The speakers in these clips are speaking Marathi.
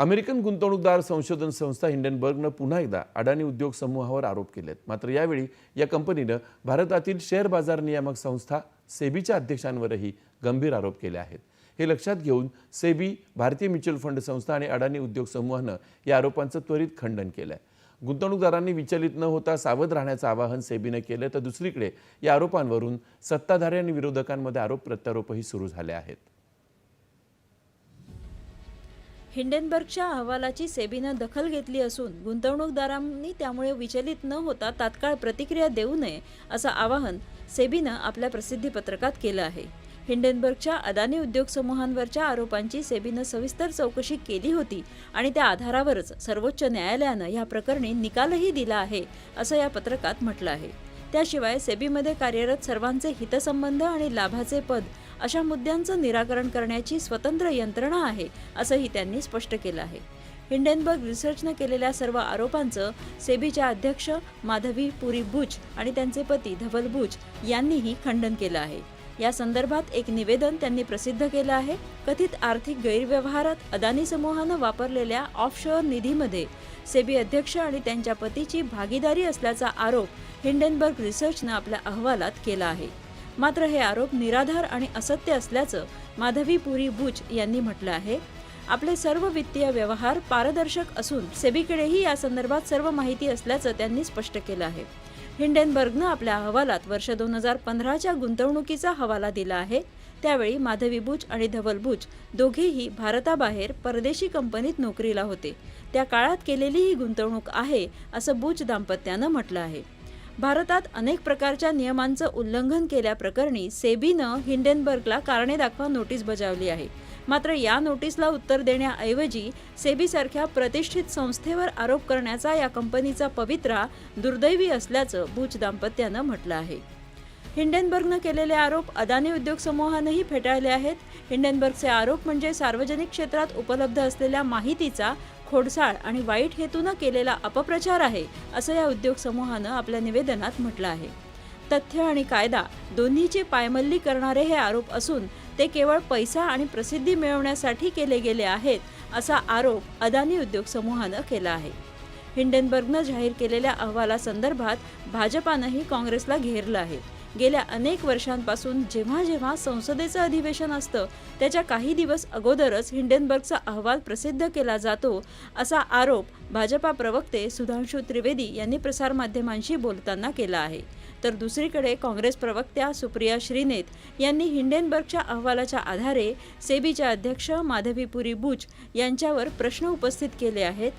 अमेरिकन गुंतवणूकदार संशोधन संस्था हिंडनबर्गनं पुन्हा एकदा अडाणी उद्योग समूहावर आरोप केलेत. मात्र यावेळी या कंपनीनं भारतातील शेअर बाजार नियामक संस्था सेबीच्या अध्यक्षांवरही गंभीर आरोप केले आहेत. हे लक्षात घेऊन सेबी भारतीय म्युच्युअल फंड संस्था आणि अडाणी उद्योग समूहानं या आरोपांचं त्वरित खंडन केलं आहे गुंतवणूकदारांनी विचलित न होता सावध राहण्याचं आवाहन सेबीनं केलं तर दुसरीकडे या आरोपांवरून सत्ताधारी आणि विरोधकांमध्ये आरोप प्रत्यारोपही सुरू झाले आहेत. हिंडेनबर्गच्या अहवालाची सेबीनं दखल घेतली असून गुंतवणूकदारांनी त्यामुळे विचलित न होता तात्काळ प्रतिक्रिया देऊ नये असं आवाहन सेबीनं आपल्या प्रसिद्धीपत्रकात केलं आहे. हिंडेनबर्गच्या अदानी उद्योग समूहांवरच्या आरोपांची सेबीनं सविस्तर चौकशी केली होती आणि त्या आधारावरच सर्वोच्च न्यायालयानं या प्रकरणी निकालही दिला आहे असं या पत्रकात म्हटलं आहे. त्याशिवाय सेबीमध्ये कार्यरत सर्वांचे हितसंबंध आणि लाभाचे पद अशा मुद्द्यांचं निराकरण करण्याची स्वतंत्र यंत्रणा आहे असंही त्यांनी स्पष्ट केलं आहे. हिंडेनबर्ग रिसर्चनं केलेल्या सर्व आरोपांचं सेबीच्या अध्यक्ष माधवी पुरी बुच आणि त्यांचे पती धवल बुच यांनीही खंडन केलं आहे. या संदर्भात एक निवेदन त्यांनी प्रसिद्ध केलं आहे. कथित आर्थिक गैरव्यवहारात अदानी समूहानं वापरलेल्या ऑफशोअर निधीमध्ये सेबी अध्यक्ष आणि त्यांच्या पतीची भागीदारी असल्याचा आरोप हिंडेनबर्ग रिसर्चनं आपल्या अहवालात केला आहे. मात्र हे आरोप निराधार आणि असत्य असल्याचं माधवी पुरी बुच यांनी म्हटलं आहे. आपले सर्व वित्तीय व्यवहार पारदर्शक असून सेबीकडेही या संदर्भात सर्व माहिती असल्याचं त्यांनी स्पष्ट केलं आहे. हिंडेनबर्गनं आपल्या अहवालात वर्ष दोन हजार पंधराच्या गुंतवणुकीचा हवाला दिला आहे. त्यावेळी माधवी बुच आणि धवल बुच दोघेही भारताबाहेर परदेशी कंपनीत नोकरीला होते. त्या काळात केलेली ही गुंतवणूक आहे असं बुच दाम्पत्यानं म्हटलं आहे. भारतात अनेक प्रकारच्या नियमांचं उल्लंघन केल्याप्रकरणी सेबीनं हिंडेनबर्गला कारणे दाखवा नोटीस बजावली आहे. मात्र या नोटीसला उत्तर देण्याऐवजी सेबीसारख्या प्रतिष्ठित संस्थेवर आरोप करण्याचा या कंपनीचा पवित्रा दुर्दैवी असल्याचं भूज दाम्पत्यानं म्हटलं आहे. हिंडेनबर्गनं केलेले आरोप अदानी उद्योग समूहानंही फेटाळले आहेत. हिंडेनबर्गचे आरोप म्हणजे सार्वजनिक क्षेत्रात उपलब्ध असलेल्या माहितीचा खोडसाळ आणि वाईट हेतूनं केलेला अपप्रचार आहे असं या उद्योग समूहानं आपल्या निवेदनात म्हटलं आहे. तथ्य आणि कायदा दोन्हीची पायमल्ली करणारे हे आरोप असून ते केवळ पैसा आणि प्रसिद्धी मिळवण्यासाठी केले गेले आहेत असा आरोप अदानी उद्योग समूहानं केला आहे. हिंडेनबर्गनं जाहीर केलेल्या अहवालासंदर्भात भाजपानंही काँग्रेसला घेरलं आहे. गेल्या अनेक वर्षांपासून जेव्हा जेव्हा संसदेचं अधिवेशन असतं त्याच्या काही दिवस अगोदरच हिंडेनबर्गचा अहवाल प्रसिद्ध केला जातो असा आरोप भाजपा प्रवक्ते सुधांशू त्रिवेदी यांनी प्रसारमाध्यमांशी बोलताना केला आहे. तर दुसरीकडे काँग्रेस प्रवक्त्या सुप्रिया श्रीनेत यांनी हिंडेनबर्गच्या अहवालाच्या आधारे सेबीच्या अध्यक्ष माधवीपुरी बुच यांच्यावर प्रश्न उपस्थित केले आहेत.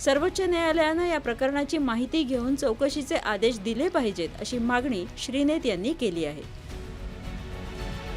सर्वोच्च न्यायालयानं या प्रकरणाची माहिती घेऊन चौकशीचे आदेश दिले पाहिजेत अशी मागणी श्रीनेत यांनी केली आहे.